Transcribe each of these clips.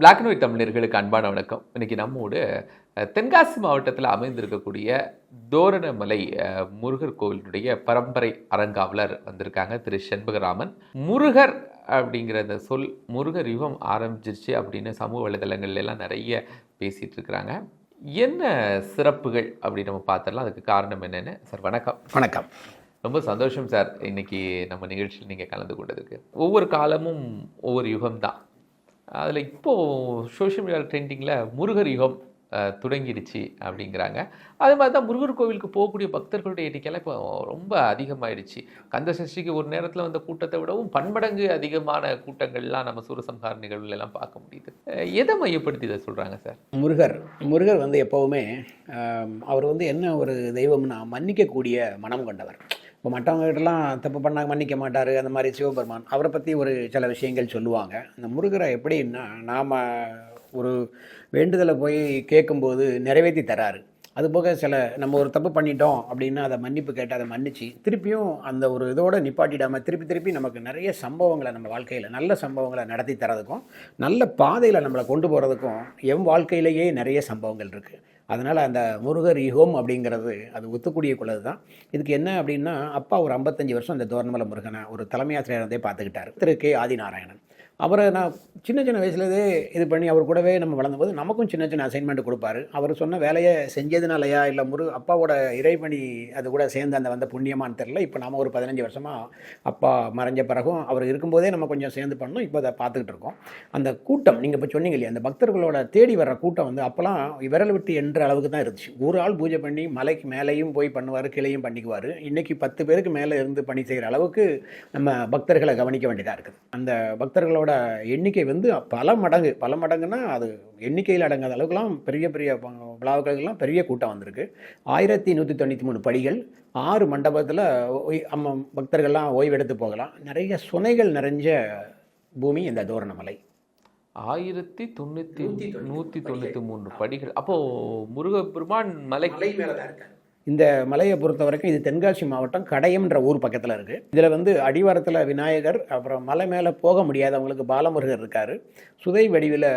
Black and white தமிழர்களுக்கு அன்பான வணக்கம். இன்னைக்கு நம்மோடு தென்காசி மாவட்டத்தில் அமைந்திருக்கக்கூடிய தோரணமலை முருகர் கோவிலுடைய பரம்பரை அறங்காவலர் வந்திருக்காங்க திரு செண்பகராமன். முருகர் அப்படிங்கிற அந்த சொல் முருகர் யுகம் ஆரம்பிச்சிருச்சு அப்படின்னு சமூக வலைதளங்கள்ல எல்லாம் நிறைய பேசிட்டு இருக்கிறாங்க. என்ன சிறப்புகள் அப்படின்னு நம்ம பார்த்துடலாம். அதுக்கு காரணம் என்னன்னு சார் வணக்கம். வணக்கம். ரொம்ப சந்தோஷம் சார் இன்னைக்கு நம்ம நிகழ்ச்சியில் நீங்கள் கலந்து கொண்டதுக்கு. ஒவ்வொரு காலமும் ஒவ்வொரு யுகம் தான் அதில் இப்போது சோஷியல் மீடியா ட்ரெண்டிங்கில் முருகர் யுகம் தொடங்கிடுச்சு அப்படிங்கிறாங்க. அது மாதிரி தான் முருகர் கோவிலுக்கு போகக்கூடிய பக்தர்களுடைய எண்ணிக்கையெல்லாம் இப்போ ரொம்ப அதிகமாகிடுச்சு கந்த சஷ்டிக்கு ஒரு நேரத்தில் வந்த கூட்டத்தை விடவும் பன்மடங்கு அதிகமான கூட்டங்கள்லாம் நம்ம சூரசம்ஹார நிகழ்வுகளெல்லாம் பார்க்க முடியுது. எதை மையப்படுத்தி இதை சொல்கிறாங்க சார்? முருகர் முருகர் வந்து எப்போவுமே அவர் வந்து என்ன ஒரு தெய்வம்னா மன்னிக்கக்கூடிய மனம் கொண்டவர். இப்போ மற்றவங்ககிட்டலாம் தப்பு பண்ணாங்க மன்னிக்க மாட்டார் அந்த மாதிரி சிவபெருமான் அவரை பற்றி ஒரு சில விஷயங்கள் சொல்லுவாங்க. அந்த முருகரை எப்படின்னா நாம் ஒரு வேண்டுதலை போய் கேட்கும்போது நிறைவேற்றி தராரு. அதுபோக சில நம்ம ஒரு தப்பு பண்ணிட்டோம் அப்படின்னா அதை மன்னிப்பு கேட்டு அதை மன்னிச்சு திருப்பியும் அந்த ஒரு இதோட நிப்பாட்டிடாமல் திருப்பி திருப்பி நமக்கு நிறைய சம்பவங்களை நம்ம வாழ்க்கையில் நல்ல சம்பவங்களை நடத்தி தரதுக்கும் நல்ல பாதையில் நம்மளை கொண்டு போகிறதுக்கும் என் வாழ்க்கையிலேயே நிறைய சம்பவங்கள் இருக்குது அதனால் அந்த முருகர் யுகம் அப்படிங்கிறது அது ஒத்துக்கூடிய குலது தான். இதுக்கு என்ன அப்படின்னா அப்பா ஒரு ஐம்பத்தஞ்சு வருஷம் அந்த தோரணமலை முருகனை ஒரு தலைமை இருந்தே பார்த்துக்கிட்டார். திரு கே ஆதிநாராயணன். அவரை நான் சின்ன சின்ன வயசுலேருந்தே இது பண்ணி அவர் கூடவே நம்ம வளர்ந்தபோது நமக்கும் சின்ன சின்ன அசைன்மெண்ட் கொடுப்பாரு. அவர் சொன்ன வேலையை செஞ்சதுனாலயா இல்லை முரு அப்பாவோட இறைபணி அது கூட சேர்ந்து அந்த வந்த புண்ணியமான்னு தெரில இப்போ நாம் ஒரு பதினஞ்சு வருஷமாக அப்பா மறைஞ்ச பிறகும் அவர் இருக்கும்போதே நம்ம கொஞ்சம் சேர்ந்து பண்ணோம் இப்போ அதை பார்த்துக்கிட்டு இருக்கோம். அந்த கூட்டம் நீங்கள் இப்போ சொன்னீங்க இல்லையா அந்த பக்தர்களோட தேடி வர்ற கூட்டம் வந்து அப்போலாம் விரல் விட்டு என்ற அளவுக்கு தான் இருந்துச்சு. ஒரு ஆள் பூஜை பண்ணி மலைக்கு மேலேயும் போய் பண்ணுவார் கீழேயும் பண்ணிக்குவார். இன்றைக்கி பத்து பேருக்கு மேலே இருந்து பணி செய்கிற அளவுக்கு நம்ம பக்தர்களை கவனிக்க வேண்டியதாக இருக்குது. அந்த பக்தர்களோட எண்ணிக்கை வந்து பல மடங்கு பல மடங்குன்னா அது எண்ணிக்கையில் அடங்காத அளவுக்குலாம் பெரிய பெரிய விழாக்களுக்கெல்லாம் பெரிய கூட்டம் வந்திருக்கு. ஆயிரத்தி நூற்றி தொண்ணூற்றி மூணு படிகள் ஆறு மண்டபத்தில் அம்ம பக்தர்கள்லாம் ஓய்வெடுத்து போகலாம். நிறைய சுனைகள் நிறைஞ்ச பூமி இந்த தோரணமலை. ஆயிரத்தி தொண்ணூற்றி நூற்றி. தொண்ணூற்றி மூன்று படிகள் அப்போது முருகப்பெருமான் மலை மேலே தான் இருக்காரு. இந்த மலையை பொறுத்த வரைக்கும் இது தென்காசி மாவட்டம் கடையம்ன்ற ஊர் பக்கத்தில் இருக்குது இதில் வந்து அடிவாரத்தில் விநாயகர் அப்புறம் மலை மேலே போக முடியாதவங்களுக்கு பாலமுருகர் இருக்கார். சுதை வடிவில்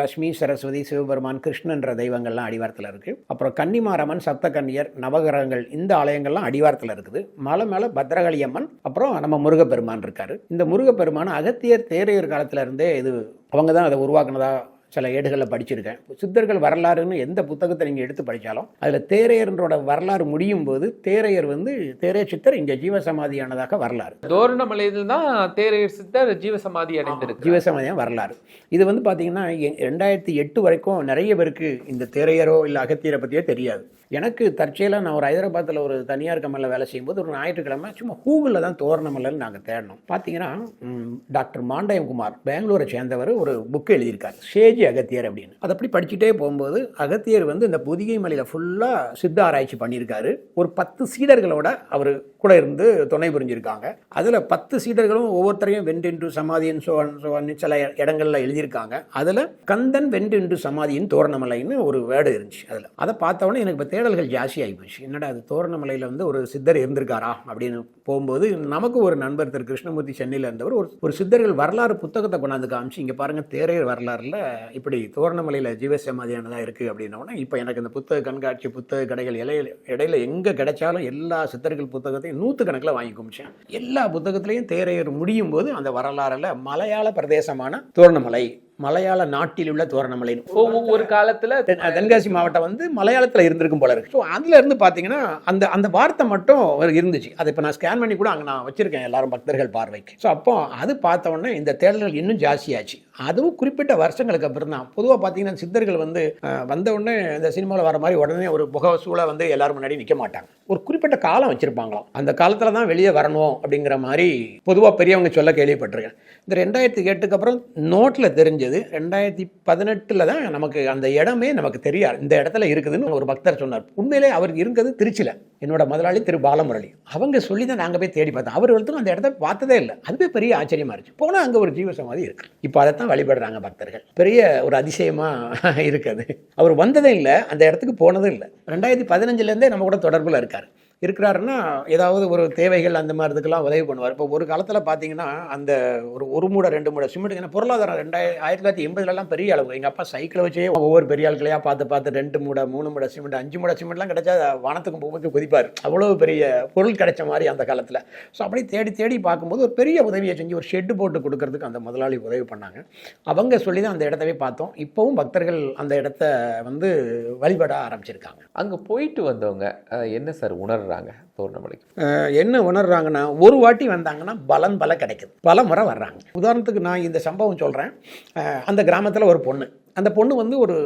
லக்ஷ்மி சரஸ்வதி சிவபெருமான் கிருஷ்ணன்ற தெய்வங்கள்லாம் அடிவாரத்தில் இருக்குது அப்புறம் கன்னிமாரம்மன் சப்தகன்னியர் நவகிரகங்கள் இந்த ஆலயங்கள்லாம் அடிவாரத்தில் இருக்குது. மலை மேலே பத்ரகாளி அம்மன் அப்புறம் நம்ம முருகப்பெருமான் இருக்கார். இந்த முருகப்பெருமான் அகத்தியர் தேரையர் காலத்துல இருந்தே இது அவங்க தான் அதை உருவாக்குனதாக சில ஏடுகளில் படிச்சிருக்கேன். சித்தர்கள் வரலாறுன்னு எந்த புத்தகத்தை நீங்கள் எடுத்து படித்தாலும் அதில் தேரையர்ன்றோட வரலாறு முடியும் போது தேரையர் வந்து தேரையர் சித்தர் இங்கே ஜீவசமாதியானதாக வரலாறு. தோரணமலையில் தான் தேரையர் சித்தர் ஜீவசமாதி அடைந்திருக்கு ஜீவசமாதியான வரலாறு. இது வந்து பார்த்தீங்கன்னா ரெண்டாயிரத்தி எட்டு வரைக்கும் நிறைய பேருக்கு இந்த தேரையரோ இல்லை அகத்தியரை பற்றியோ தெரியாது. எனக்கு தற்செயலாக நான் ஒரு ஹைதராபாத்தில் ஒரு தனியார் கம்பெனியில் வேலை செய்யும்போது ஒரு ஞாயிற்றுக்கிழமை சும்மா கூகுளில் தான் தோரணமல்லன்னு நாங்கள் தேடினோம் பார்த்தீங்கன்னா டாக்டர் மாண்டயம்குமார் பெங்களூரை சேர்ந்தவர் ஒரு புக் எழுதியிருக்கார். சேஜி அகத்தியர் அப்படின்னு. அதை அப்படி படிச்சுட்டே போகும்போது அகத்தியர் வந்து இந்த புதிகை மலையில் ஃபுல்லாக சித்த ஆராய்ச்சி பண்ணியிருக்காரு. ஒரு பத்து சீடர்களோட அவர் கூட இருந்து துணை புரிஞ்சிருக்காங்க. அதில் பத்து சீடர்களும் ஒவ்வொருத்தரையும் வெண்டென்று சமாதியின் சோழன் சோழன் சில இடங்களில் எழுதியிருக்காங்க. அதில் கந்தன் வெண்டென்று சமாதியின் தோரணமலைன்னு ஒரு வேர்டு இருந்துச்சு அதில். அதை பார்த்தவொடனே எனக்கு இப்போ தேடல்கள் ஜாஸ்தியாகி போச்சு. என்னடா அது தோரணமலையில் வந்து ஒரு சித்தர் இருந்திருக்காரா? அப்படின்னு போகும்போது நமக்கு ஒரு நண்பர் திரு. கிருஷ்ணமூர்த்தி சென்னையில் இருந்தவர் ஒரு ஒரு சித்தர்கள் வரலாறு புத்தகத்தை கொண்டாந்து காமிச்சு இங்கே பாருங்கள் தேரையர் வரலாறில் இப்படி தோரணமலையில் ஜீவசமாதியானதாக இருக்குது அப்படின்னோடனே இப்போ எனக்கு இந்த புத்தக கண்காட்சி புத்தக கடைகள் இலையில் இடையில எங்கே கிடைச்சாலும் எல்லா சித்தர்கள் புத்தகத்தையும் நூற்று கணக்கில் வாங்கி குமிச்சேன் எல்லா புத்தகத்துலேயும் தேரையர் முடியும் போது அந்த வரலாறில் மலையாள பிரதேசமான தோரணமலை மலையாள நாட்டில் உள்ள தோரணமலைன்னு ஒவ்வொரு ஒரு காலத்துல தென்- தென்காசி மாவட்டம் வந்து மலையாளத்தில் இருந்திருக்கும் போல இருக்கு. ஸோ அதுல இருந்து பார்த்தீங்கன்னா அந்த அந்த வார்த்தை மட்டும் இருந்துச்சு. அதை இப்போ நான் ஸ்கேன் பண்ணி கூட அங்கே நான் வச்சிருக்கேன் எல்லாரும் பக்தர்கள் பார்வைக்கு. ஸோ அப்போ அது பார்த்த உடனே இந்த தேடல்கள் இன்னும் ஜாஸ்தியாச்சு. அதுவும் குறிப்பிட்ட வருஷங்களுக்கு அப்புறம் தான். பொதுவாக பார்த்தீங்கன்னா சித்தர்கள் வந்து வந்த உடனே இந்த சினிமாவில் வர மாதிரி உடனே ஒரு முகசூலை வந்து எல்லாரும் முன்னாடி நிற்க மாட்டாங்க. ஒரு குறிப்பிட்ட காலம் வச்சுருப்பாங்களாம். அந்த காலத்தில் தான் வெளியே வரணும் அப்படிங்கிற மாதிரி பொதுவாக பெரியவங்க சொல்ல கேள்விப்பட்டிருக்கேன். இந்த ரெண்டாயிரத்தி எட்டுக்கு அப்புறம் நோட்டில் தெரிஞ்சது ரெண்டாயிரத்தி பதினெட்டில் தான் நமக்கு அந்த இடமே நமக்கு தெரியாது. இந்த இடத்துல இருக்குதுன்னு ஒரு பக்தர் சொன்னார். உண்மையிலே அவர் இருக்கிறது திருச்சியில் என்னோட முதலாளி திரு பாலமுரளி. அவங்க சொல்லி தான் நாங்கள் போய் தேடி பார்த்தோம். அவர் ஒருத்தரும் அந்த இடத்த பார்த்ததே இல்லை. அதுவே பெரிய ஆச்சரியமா இருந்துச்சு. போனால் அங்கே ஒரு ஜீவசமாதி இருக்குது இப்போ அதை தான் வழிபடுறாங்க பக்தர்கள். பெரிய ஒரு அதிசயமாக இருக்குது. அவர் வந்ததும் இல்லை அந்த இடத்துக்கு போனதும் இல்லை. ரெண்டாயிரத்தி பதினஞ்சுலேருந்தே நம்ம கூட தொடர்பில் இருக்கார். இருக்கிறாருன்னா ஏதாவது ஒரு தேவைகள் அந்த மாதிரி இதுக்கெல்லாம் உதவி பண்ணுவார். இப்போ ஒரு காலத்தில் பார்த்தீங்கன்னா அந்த ஒரு ஒரு மூடை ரெண்டு மூடை சிமெண்ட் ஏன்னா பொருளாதாரம் ரெண்டாயிரம் ஆயிரத்தி தொள்ளாயிரத்தி எண்பதுலலாம் பெரிய அளவு. எங்கள் அப்பா சைக்கிளை வச்சே ஒவ்வொரு பெரிய ஆட்களையாக பார்த்து பார்த்து ரெண்டு மூடை மூணு மூடை சிமெண்ட் அஞ்சு மூடை சிமெண்ட்லாம் கிடைச்சா வானத்துக்கும் போகும்போது குதிப்பார். அவ்வளோ பெரிய பொருள் கிடைச்ச மாதிரி அந்த காலத்தில். ஸோ அப்படி தேடி தேடி பார்க்கும்போது ஒரு பெரிய உதவியை செஞ்சு ஒரு ஷெட்டு போட்டு கொடுக்கறதுக்கு அந்த முதலாளி உதவி பண்ணாங்க. அவங்க சொல்லி தான் அந்த இடத்தவே பார்த்தோம். இப்போவும் பக்தர்கள் அந்த இடத்த வந்து வழிபட ஆரம்பிச்சிருக்காங்க. அங்கே போயிட்டு வந்தவங்க என்ன சார் உணர்றாங்க தோரணமலைக்கு என்ன உணர்றாங்கன்னா ஒரு வாட்டி வந்தாங்கன்னா பலன் பல கிடைக்குது. பல முறை வர்றாங்க. உதாரணத்துக்கு நான் இந்த சம்பவம் சொல்கிறேன் அந்த கிராமத்தில் ஒரு பொண்ணு. அந்த பொண்ணு வந்து ஒரு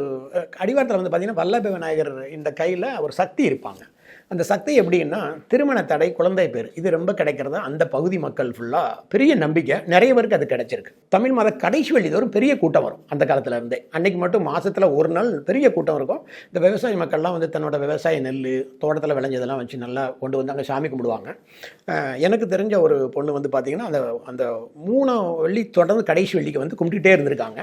அடிவாரத்தில் வந்து பார்த்தீங்கன்னா வல்லப விநாயகர் இந்த கையில் ஒரு சக்தி இருப்பாங்க. அந்த சக்தி எப்படின்னா திருமண தடை குழந்தை பேர் இது ரொம்ப கிடைக்கிறது? அந்த பகுதி மக்கள் ஃபுல்லாக பெரிய நம்பிக்கை. நிறைய பேருக்கு அது கிடைச்சிருக்கு. தமிழ் மாத கடைசி வெள்ளி தோறும் பெரிய கூட்டம் வரும் அந்த காலத்தில் இருந்தே. அன்னைக்கு மட்டும் மாதத்தில் ஒரு நாள் பெரிய கூட்டம் இருக்கும். இந்த விவசாய மக்கள்லாம் வந்து தன்னோட விவசாய நெல் தோட்டத்தில் விளைஞ்சதெல்லாம் வச்சு நல்லா கொண்டு வந்து அங்கே சாமி கும்பிடுவாங்க. எனக்கு தெரிஞ்ச ஒரு பொண்ணு வந்து பார்த்தீங்கன்னா அந்த அந்த மூணு வெள்ளி தொடர்ந்து கடைசி வெள்ளிக்கு வந்து கும்பிட்டுட்டே இருந்திருக்காங்க.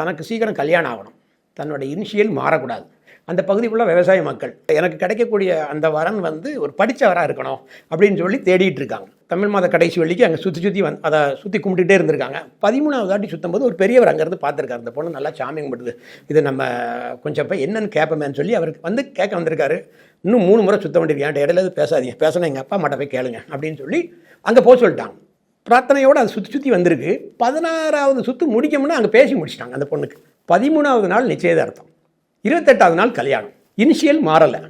தனக்கு சீக்கிரம் கல்யாணம் ஆகணும். தன்னோட இனிஷியல் மாறக்கூடாது. அந்த பகுதிக்குள்ளே விவசாய மக்கள். எனக்கு கிடைக்கக்கூடிய அந்த வரன் வந்து ஒரு படித்தவராக இருக்கணும் அப்படின்னு சொல்லி தேடிட்டு இருக்காங்க. தமிழ் மாத கடைசி வெள்ளிக்கு அங்கே சுற்றி சுற்றி வந்து அதை சுற்றி கும்பிட்டுட்டே இருந்திருக்காங்க. பதிமூணாவது வாட்டி சுற்றும் போது ஒரு பெரியவர் அங்கேருந்து பார்த்துருக்காரு. அந்த பொண்ணு நல்லா சாமி கும்பிடுது. இது நம்ம கொஞ்சம் இப்போ என்னன்னு கேட்போமேன்னு சொல்லி அவருக்கு வந்து கேட்க வந்திருக்காரு. இன்னும் மூணு முறை சுத்த வேண்டியிருக்கு என்கிட்ட இடையில பேசாதீங்க. பேசணும் எங்கள் அப்பா மாட்ட போய் கேளுங்க அப்படின்னு சொல்லி அங்கே போக சொல்லிட்டாங்க. பிரார்த்தனையோடு அது சுற்றி சுற்றி வந்திருக்கு. பதினாறாவது சுற்று முடிக்கணும்னா அங்கே பேசி முடிச்சிட்டாங்க அந்த பொண்ணுக்கு. பதிமூணாவது நாள் நிச்சயதார்த்தம். இருபத்தெட்டாவது நாள் கல்யாணம். இனிஷியல் மாறலை.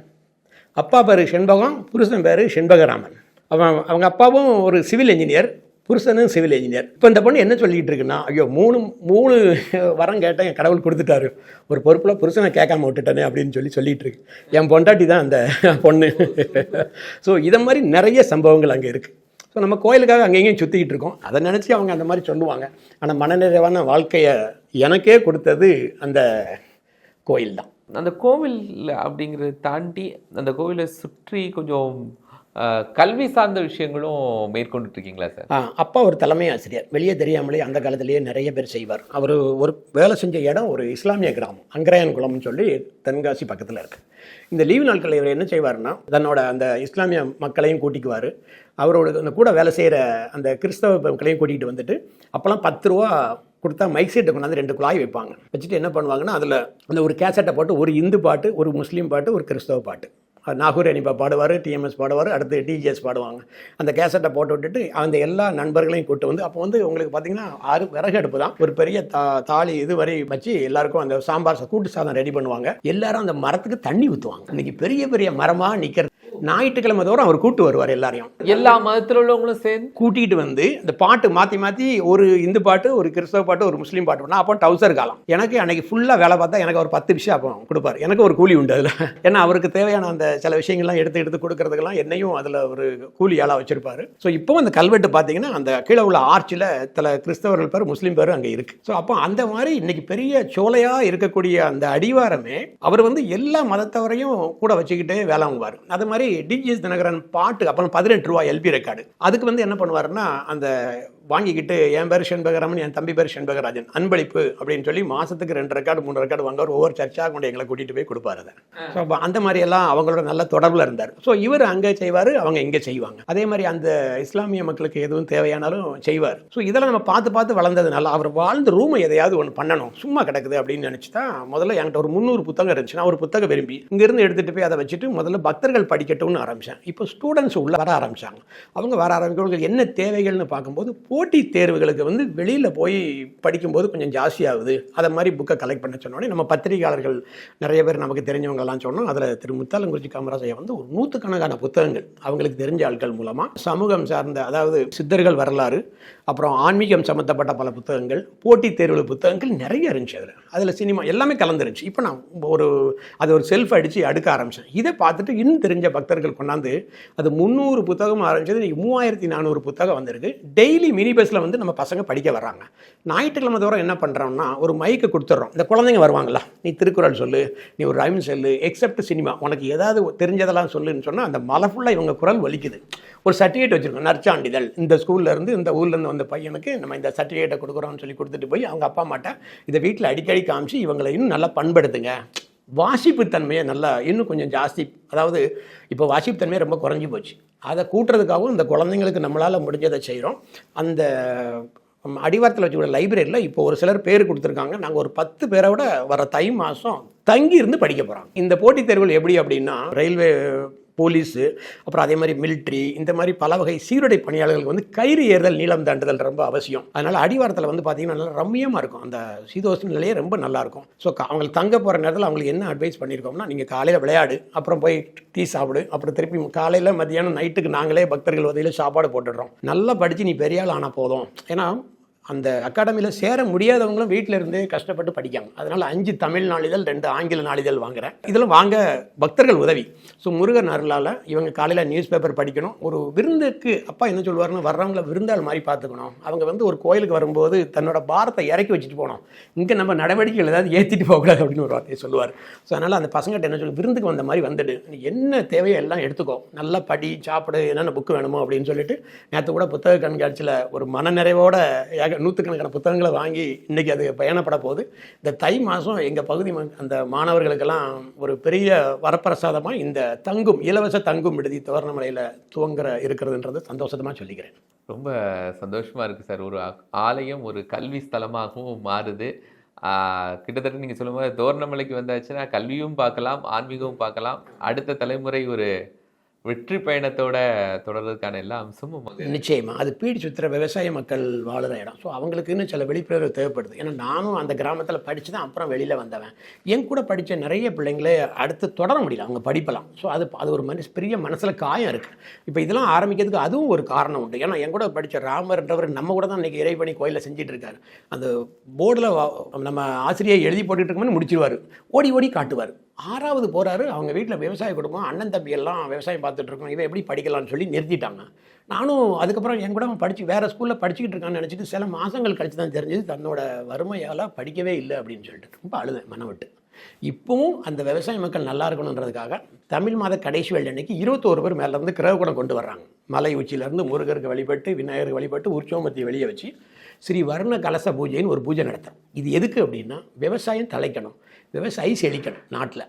அப்பா பேர் செண்பகம் புருஷன் பேர் செண்பகராமன். அவன் அவங்க அப்பாவும் ஒரு சிவில் இன்ஜினியர் புருஷனும் சிவில் இன்ஜினியர் இப்போ இந்த பொண்ணு என்ன சொல்லிட்டு இருக்குன்னா ஐயோ மூணு மூணு வரம் கேட்டேன் என் கடவுள் கொடுத்துட்டாரு. ஒரு பொறுப்பில் புருஷனை கேட்காம விட்டுட்டேனே அப்படின்னு சொல்லி சொல்லிட்டு இருக்கு. என் பொண்டாட்டி தான் அந்த பொண்ணு. ஸோ இதை மாதிரி நிறைய சம்பவங்கள் அங்கே இருக்குது ஸோ நம்ம கோயிலுக்காக அங்கே சுற்றிக்கிட்டு இருக்கோம். அதை நினச்சி அவங்க அந்த மாதிரி சொல்லுவாங்க. ஆனால் மனநிறைவான வாழ்க்கையை எனக்கே கொடுத்தது அந்த கோயில் தான் அந்த கோவில் அப்படிங்கிறத தாண்டி அந்த கோவிலை சுற்றி கொஞ்சம் கல்வி சார்ந்த விஷயங்களும் மேற்கொண்டுட்டு இருக்கீங்களா சார்? ஆ, அப்பா ஒரு தலைமை ஆசிரியர் வெளியே தெரியாமலே அந்த காலத்திலேயே நிறைய பேர் செய்வார். அவர் ஒரு வேலை செஞ்ச இடம் ஒரு இஸ்லாமிய கிராமம் அங்கராயன் குளம்னு சொல்லி தென்காசி பக்கத்தில் இருக்கு. இந்த லீவு நாட்களில் இவர் என்ன செய்வார்னா தன்னோட அந்த இஸ்லாமிய மக்களையும் கூட்டிக்குவார். அவரோட அந்த கூட வேலை செய்கிற அந்த கிறிஸ்தவ மக்களையும் கூட்டிகிட்டு வந்துட்டு அப்போல்லாம் பத்து ரூபா கொடுத்தா மைக் செட்டை கொண்டாந்து ரெண்டு குழாய் வைப்பாங்க. வச்சுட்டு என்ன பண்ணுவாங்கன்னா அதில் அந்த ஒரு கேசட்டை போட்டு ஒரு இந்து பாட்டு ஒரு முஸ்லீம் பாட்டு ஒரு கிறிஸ்தவ பாட்டு. நாகூர் அனிப்பா பாடுவார் டிஎம்எஸ் பாடுவார் அடுத்து டிஜிஎஸ் பாடுவாங்க. அந்த கேசட்டை போட்டு விட்டுட்டு அந்த எல்லா நண்பர்களையும் கூட்டு வந்து அப்போ வந்து உங்களுக்கு பார்த்தீங்கன்னா ஆறு விறகு அடுப்பு தான். ஒரு பெரிய தா தாலி இது வரை வச்சு எல்லாருக்கும் அந்த சாம்பார் கூட்டு சாதம் ரெடி பண்ணுவாங்க. எல்லாரும் அந்த மரத்துக்கு தண்ணி ஊற்றுவாங்க இன்னைக்கு பெரிய பெரிய மரமாக நிற்கிறது ஞாயிற்றுக்கிழமை தோறும் அவர் கூட்டு வருவார் எல்லாரையும். எல்லா மதத்தில் உள்ளவங்களும் சேர்ந்து? கூட்டிகிட்டு வந்து இந்த பாட்டு மாற்றி மாற்றி ஒரு இந்து பாட்டு ஒரு கிறிஸ்தவ பாட்டு ஒரு முஸ்லீம் பாட்டு பண்ணால் அப்போ டவுசர் காலம். எனக்கு அன்னைக்கு ஃபுல்லாக வேலை பார்த்தா எனக்கு ஒரு பத்து விஷயம் அப்போ கொடுப்பார். எனக்கு ஒரு கூலி உண்டு அதில். ஏன்னா அவருக்கு தேவையான அந்த சில விஷயங்கள்லாம் எடுத்து எடுத்து கொடுக்கறதுக்கெல்லாம் என்னையும் அதில் ஒரு கூலி ஆளாக வச்சுருப்பாரு. ஸோ இப்போ அந்த கல்வெட்டு பார்த்தீங்கன்னா அந்த கீழே உள்ள ஆர்ச்சில் சில கிறிஸ்தவர்கள் பேர் முஸ்லீம் பேரும் அங்கே இருக்குது ஸோ அப்போ அந்த மாதிரி இன்னைக்கு பெரிய சோலையாக இருக்கக்கூடிய அந்த அடிவாரமே அவர் வந்து எல்லா மதத்தவரையும் கூட வச்சுக்கிட்டே வேலை வாங்குவார். அது மாதிரி டிஜிஎஸ் தினகரன் பாட்டு அப்புறம் பதினெட்டு ரூபா எல்பி ரெக்கார்டு. அதுக்கு வந்து என்ன பண்ணுவாருன்னா அந்த வாங்கிக்கிட்டு என் பேர் செண்பகராமன் என் தம்பி பேர் செண்பகராஜன் அன்பளிப்பு அப்படின்னு சொல்லி மாசத்துக்கு ரெண்டு ரெக்கார்டு மூணு ரெக்கார்டு வாங்குவார். ஒவ்வொரு சர்ச்சாக கொண்டு எங்களை கூட்டிட்டு போய் கொடுப்பாரு அதை. ஸோ அந்த மாதிரி எல்லாம் அவங்களோட நல்ல தொடர்பில் இருந்தார். ஸோ இவர் அங்கே செய்வார் அவங்க இங்கே செய்வாங்க. அதே மாதிரி அந்த இஸ்லாமிய மக்களுக்கு எதுவும் தேவையானாலும் செய்வார். ஸோ இதெல்லாம் நம்ம பார்த்து பார்த்து வளர்ந்ததுனால அவர் வாழ்ந்த ரூமை எதையாவது ஒன்று பண்ணணும். சும்மா கிடக்குது அப்படின்னு நினச்சி தான் முதல்ல என்கிட்ட ஒரு முந்நூறு புத்தகம் இருந்துச்சு நான் ஒரு புத்தகம் விரும்பி இங்கேருந்து எடுத்துகிட்டு போய் அதை வச்சுட்டு முதல்ல பக்தர்கள் படிக்கட்டும்னு ஆரம்பித்தேன் இப்போ ஸ்டூடெண்ட்ஸ் உள்ள வர ஆரம்பிச்சாங்க. அவங்க வர ஆரம்பிக்கிறவங்களுக்கு என்ன தேவைகள்னு பார்க்கும்போது போட்டித் தேர்வுகளுக்கு வந்து வெளியில் போய் படிக்கும்போது கொஞ்சம் ஜாஸ்தியாகுது. அதை மாதிரி புக்கை கலெக்ட் பண்ண சொன்னோடனே நம்ம பத்திரிகையாளர்கள் நிறைய பேர் நமக்கு தெரிஞ்சவங்கலாம் சொன்னோம். அதில் திரு முத்தாலங்குறிச்சி காமராஜையா வந்து ஒரு நூற்றுக்கணக்கான புத்தகங்கள் அவங்களுக்கு தெரிஞ்ச ஆட்கள் மூலமாக சமூகம் சார்ந்த அதாவது சித்தர்கள் வரலாறு அப்புறம் ஆன்மீகம் சம்மந்தப்பட்ட பல புத்தகங்கள் போட்டித் தேர்வு புத்தகங்கள் நிறைய இருந்துச்சு அதில். அதில் சினிமா எல்லாமே கலந்துருந்துச்சு. இப்போ நான் ஒரு அது ஒரு செல்ஃப் அடித்து அடுக்க ஆரம்பித்தேன் இதை பார்த்துட்டு இன்னும் தெரிஞ்ச பக்தர்கள் கொண்டாந்து அது முந்நூறு புத்தகம் ஆரம்பிச்சது இன்னைக்கு மூவாயிரத்தி நானூறு புத்தகம் வந்திருக்கு. டெய்லி மினி பஸ்ஸில் வந்து நம்ம பசங்க படிக்க வர்றாங்க. ஞாயிற்றுக்கிழமை தோறும் என்ன பண்ணுறோம்னா ஒரு மைக்கு கொடுத்துட்றோம் இந்த குழந்தைங்க வருவாங்களா நீ திருக்குறள் சொல்லு நீ ஒரு ரைம் சொல்லு எக்ஸப்ட் சினிமா உனக்கு ஏதாவது தெரிஞ்சதெல்லாம் சொல்லுன்னு சொன்னால் அந்த மலை ஃபுல்லாக இவங்க குரல் வலிக்குது ஒரு சர்டிஃபிகேட் வச்சுருக்கோம் நற்சான்றிதழ். இந்த ஸ்கூல்ல இருந்து இந்த ஊர்லேருந்து வந்த பையனுக்கு நம்ம இந்த சர்டிஃபிகேட்டை கொடுக்குறோம்னு சொல்லி கொடுத்துட்டு போய் அவங்க அப்பா அம்மாட்ட இதை வீட்டில் அடிக்கடி காமிச்சு இவங்களை இன்னும் நல்லா பண்படுத்துங்க. வாசிப்பு தன்மையை நல்லா இன்னும் கொஞ்சம் ஜாஸ்தி அதாவது இப்போ வாசிப்பு தன்மையை ரொம்ப குறைஞ்சி போச்சு. அதை கூட்டுறதுக்காகவும் இந்த குழந்தைங்களுக்கு நம்மளால் முடிஞ்சதை செய்கிறோம் அந்த அடிவாரத்தில் வச்சுக்கூட லைப்ரரியில் இப்போ ஒரு சிலர் பேர் கொடுத்துருக்காங்க. நாங்கள் ஒரு பத்து பேரோட வர தை மாதம் தங்கி இருந்து படிக்க போகிறோம் இந்த போட்டித் தேர்வுகள் எப்படி அப்படின்னா ரயில்வே போலீஸு அப்புறம் அதே மாதிரி மிலிட்ரி இந்த மாதிரி பல வகை சீருடை பணியாளர்களுக்கு வந்து கயிறு ஏறுதல் நீளம் தாண்டுதல் ரொம்ப அவசியம். அதனால் அடிவாரத்தில் வந்து பார்த்தீங்கன்னா நல்லா ரம்மியமாக இருக்கும். அந்த சீதோஷ்ண நிலையே ரொம்ப நல்லாயிருக்கும் ஸோ அவங்களுக்கு தங்க போகிற நேரத்தில் அவங்களுக்கு என்ன அட்வைஸ் பண்ணியிருக்கோம்னா நீங்கள் காலையில் விளையாடு அப்புறம் போய் டீ சாப்பிடு அப்புறம் திருப்பி காலையில் மதியானம் நைட்டுக்கு நாங்களே பக்தர்கள் வதையில் சாப்பாடு போட்டுடுறோம். நல்லா படித்து நீ பெரிய ஆள் ஆனால் போதும். ஏன்னா அந்த அகாடமியில் சேர முடியாதவங்களும் வீட்டில் இருந்தே கஷ்டப்பட்டு படிக்காங்க. அதனால் அஞ்சு தமிழ் நாளிதழ் ரெண்டு ஆங்கில நாளிதழ் வாங்குறேன். இதெல்லாம் வாங்க பக்தர்கள் உதவி. ஸோ முருகன் அருளால் இவங்க காலையில் நியூஸ் பேப்பர் படிக்கணும். ஒரு விருந்துக்கு அப்பா என்ன சொல்லுவாருன்னா வர்றவங்கள விருந்தாள் மாதிரி பார்த்துக்கணும். அவங்க வந்து ஒரு கோயிலுக்கு வரும்போது தன்னோட பாரத்தை இறக்கி வச்சுட்டு போகணும். இங்கே நம்ம நடவடிக்கைகள் ஏதாவது ஏற்றிட்டு போகக்கூடாது அப்படின்னு ஒரு வார்த்தையை சொல்லுவார். ஸோ அதனால் அந்த பசங்கள்ட்ட என்ன சொல்லு விருந்துக்கு வந்த மாதிரி வந்துடு. என்ன தேவையோ எல்லாம் எடுத்துக்கோ. நல்லா படி சாப்பிடு என்னென்ன புக்கு வேணுமோ அப்படின்னு சொல்லிட்டு நேற்று கூட புத்தக கண்காட்சியில் ஒரு மனநிறைவோட ஏக நூற்றுக்கணக்கான புத்தகங்களை வாங்கி இன்றைக்கி அது பயணப்பட போகுது. இந்த தை மாதம் எங்கள் பகுதி அந்த மாணவர்களுக்கெல்லாம் ஒரு பெரிய வரப்பிரசாதமாக இந்த தங்கும் இலவச தங்கும் விடுதி தோரணமலையில் துவங்குற இருக்கிறதுன்றது சந்தோஷமாக சொல்லிக்கிறேன். ரொம்ப சந்தோஷமாக இருக்குது சார். ஒரு ஆ- ஆலயம் ஒரு கல்வி ஸ்தலமாகவும் மாறுது. கிட்டத்தட்ட நீங்கள் சொல்லும்போது தோரணமலைக்கு வந்தாச்சுன்னா கல்வியும் பார்க்கலாம் ஆன்மீகமும் பார்க்கலாம். அடுத்த தலைமுறை ஒரு வெற்றி பயணத்தோட தொடர்றதுக்கான எல்லா அம்சமும் நிச்சயமாக நிச்சயமா. அது பீடி சுத்துற விவசாய மக்கள் வாழுற இடம். ஸோ அவங்களுக்குன்னு சில விழிப்புணர்வு தேவைப்படுது. ஏன்னா நானும் அந்த கிராமத்தில் படித்து தான் அப்புறம் வெளியில் வந்தவன். என் கூட படித்த நிறைய பிள்ளைங்களே அடுத்து தொடர முடியல. அவங்க படிப்பலாம் ஸோ அது அது ஒரு மனசு பெரிய மனசில் காயம் இருக்குது இப்போ இதெல்லாம் ஆரம்பிக்கிறதுக்கு அதுவும் ஒரு காரணம் உண்டு. ஏன்னா என் கூட படித்த ராமர்ன்றவர் நம்ம கூட தான் இன்றைக்கி இறைப்பணி கோயிலில் செஞ்சுட்டு இருக்காரு. அந்த போர்டில் நம்ம ஆசிரியை எழுதி போட்டுட்டு இருக்கும்போது முடிச்சிருவார். ஓடி ஓடி காட்டுவார். ஆறாவது போகிறாரு அவங்க வீட்டில் விவசாய குடும்பம் அண்ணன் தம்பி எல்லாம் விவசாயம் பார்த்துட்ருக்கோம் இவன் எப்படி படிக்கலாம்னு சொல்லி நிறுத்திட்டாங்க. நானும் அதுக்கப்புறம் என் கூட அவன் படித்து வேறு ஸ்கூலில் படிச்சுக்கிட்டு இருக்கான்னு நினச்சிட்டு சில மாதங்கள் கழிச்சு தான் தெரிஞ்சது தன்னோட வறுமையால் படிக்கவே இல்லை அப்படின்னு சொல்லிட்டு ரொம்ப அழுதேன் மன விட்டு. இப்போவும் அந்த விவசாய மக்கள் நல்லா இருக்கணுன்றதுக்காக தமிழ் மாத கடைசி வழி அன்னைக்கு இருபத்தோரு பேர் மேலேருந்து கிரகக்கூடம் கொண்டு வர்றாங்க. மலை உச்சியிலேருந்து முருகருக்கு வழிபட்டு விநாயகருக்கு வழிபட்டு உற்சவமத்தி வெளியே வச்சு ஸ்ரீ வர்ண கலச பூஜைன்னு ஒரு பூஜை நடத்துகிறோம் இது எதுக்கு அப்படின்னா விவசாயம் தலைக்கணும். விவசாயி செழிக்கணும் நாட்டில்.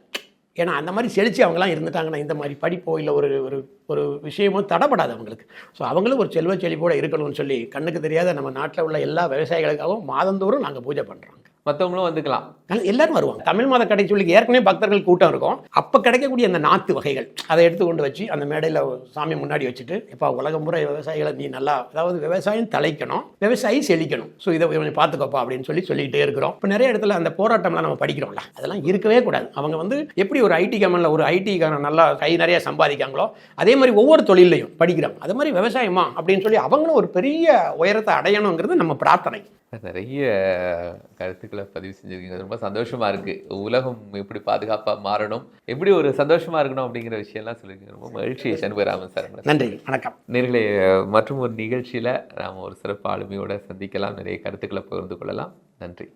ஏன்னா அந்த மாதிரி செழிச்சு அவங்களாம் இருந்துட்டாங்கன்னா இந்த மாதிரி படிப்போ இல்லை ஒரு ஒரு ஒரு விஷயமோ தடப்படாது அவங்களுக்கு. ஸோ அவங்களும் ஒரு செல்வ செழிப்போடு இருக்கணும்னு சொல்லி கண்ணுக்கு தெரியாத நம்ம நாட்டில் உள்ள எல்லா விவசாயிகளுக்காகவும் மாதந்தோறும் நாங்கள் பூஜை பண்ணுறோம் மற்றவங்களும் வந்துக்கலாம். எல்லாரும் வருவாங்க. தமிழ் மாத கடை சொல்லி ஏற்கனவே பக்தர்கள் கூட்டம் இருக்கும். அப்போ கிடைக்கக்கூடிய அந்த நாத்து வகைகள் அதை எடுத்து கொண்டு வச்சு அந்த மேடையில் சாமி முன்னாடி வச்சுட்டு இப்போ உலகம் முறை விவசாயிகளை நீ நல்லா அதாவது விவசாயம் தலைக்கணும் விவசாயி செழிக்கணும். ஸோ இதை கொஞ்சம் பார்த்துக்கோப்பா அப்படின்னு சொல்லி சொல்லிகிட்டே இருக்கிறோம். இப்போ நிறைய இடத்துல அந்த போராட்டம்லாம் நம்ம படிக்கிறோம்ல. அதெல்லாம் இருக்கவே கூடாது. அவங்க வந்து எப்படி ஒரு ஐடி கம்பெனியில் ஒரு ஐடிக்காரன் நல்லா கை நிறைய சம்பாதிக்காங்களோ அதே மாதிரி ஒவ்வொரு தொழிலையும் படிக்கிறாங்க அது மாதிரி விவசாயமா? அப்படின்னு சொல்லி அவங்களும் ஒரு பெரிய உயரத்தை அடையணுங்கிறது நம்ம பிரார்த்தனை. நிறைய கருத்துக்களை பதிவு செஞ்சிருக்கீங்க. ரொம்ப சந்தோஷமா இருக்கு. உலகம் எப்படி பாதுகாப்பா மாறணும் எப்படி ஒரு சந்தோஷமா இருக்கணும் அப்படிங்கிற விஷயம்லாம் சொல்லியிருக்கீங்க. ரொம்ப மகிழ்ச்சி சண்முகராமன் சார் நன்றி வணக்கம். நேர்களே மற்றும் ஒரு நிகழ்ச்சியில நாம ஒரு சிறப்பு ஆளுமையோட சந்திக்கலாம். நிறைய கருத்துக்களை பகிர்ந்து கொள்ளலாம். நன்றி.